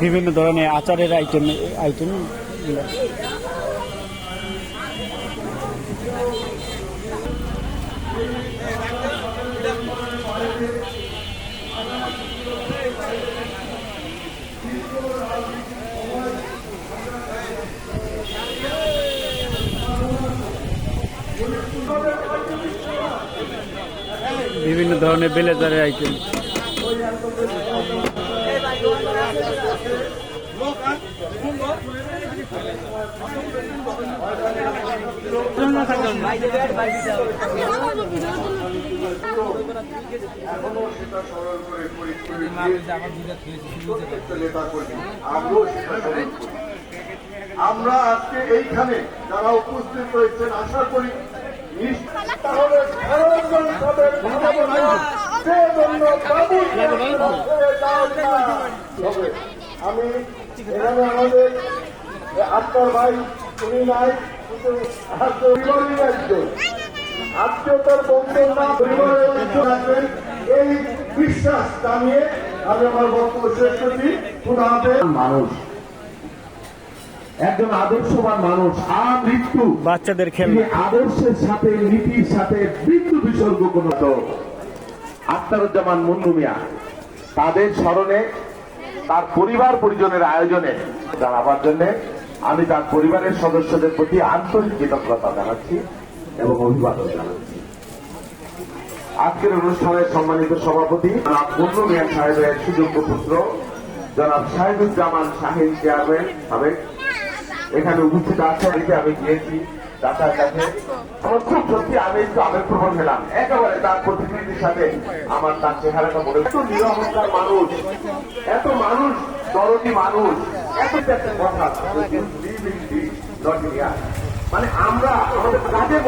বিভিন্ন ধরনের আচারের আইটেম আইটেম Thank you. বিভিন্ন ধরনের বেলেজারের আইটেম। আমরা আজকে এইখানে যারা উপস্থিত হয়েছেন আশা করি তাহলে আমি এখানে আমাদের আত্মার ভাই উনি নাই একজন আত্মীয়তার বন্ধন না পরিবারের রাখবেন এই বিশ্বাস জানিয়ে আমি আমার বক্তব্য শেষ করছি। মানুষ। একজন আদর্শবান মানুষ আর মৃত্যু। বাচ্চাদের খেলনা আদর্শের সাথে নীতির সাথে মৃত্যু বিসর্গ কোন আখতারুজ্জামান মুন্নু মিয়া তাদের স্মরণে তার পরিবার পরিজনের আয়োজনে জানাবার জন্য আমি তার পরিবারের সদস্যদের প্রতি আন্তরিক কৃতজ্ঞতা জানাচ্ছি এবং অভিবাদন জানাচ্ছি। আজকের অনুষ্ঠানের সম্মানিত সভাপতি জনাব মুন্নু মিয়া সাহেবের সুযোগ্য পুত্র জনাব শাহিদুজ্জামান শাহিন চেয়ারম্যান সাবেক এখানে উপস্থিত আছে আমি গিয়েছি কাছে। আমার খুব সত্যি আমি একটু আবেগপ্রবণ হলাম। একেবারে তার প্রতিনিধির সাথে আমার তার চেহারাটা মনে এত নিরহংকার মানুষ, এত মানুষ, দরদি মানুষ, এত কথা মানে আমরা আমাদের কাজে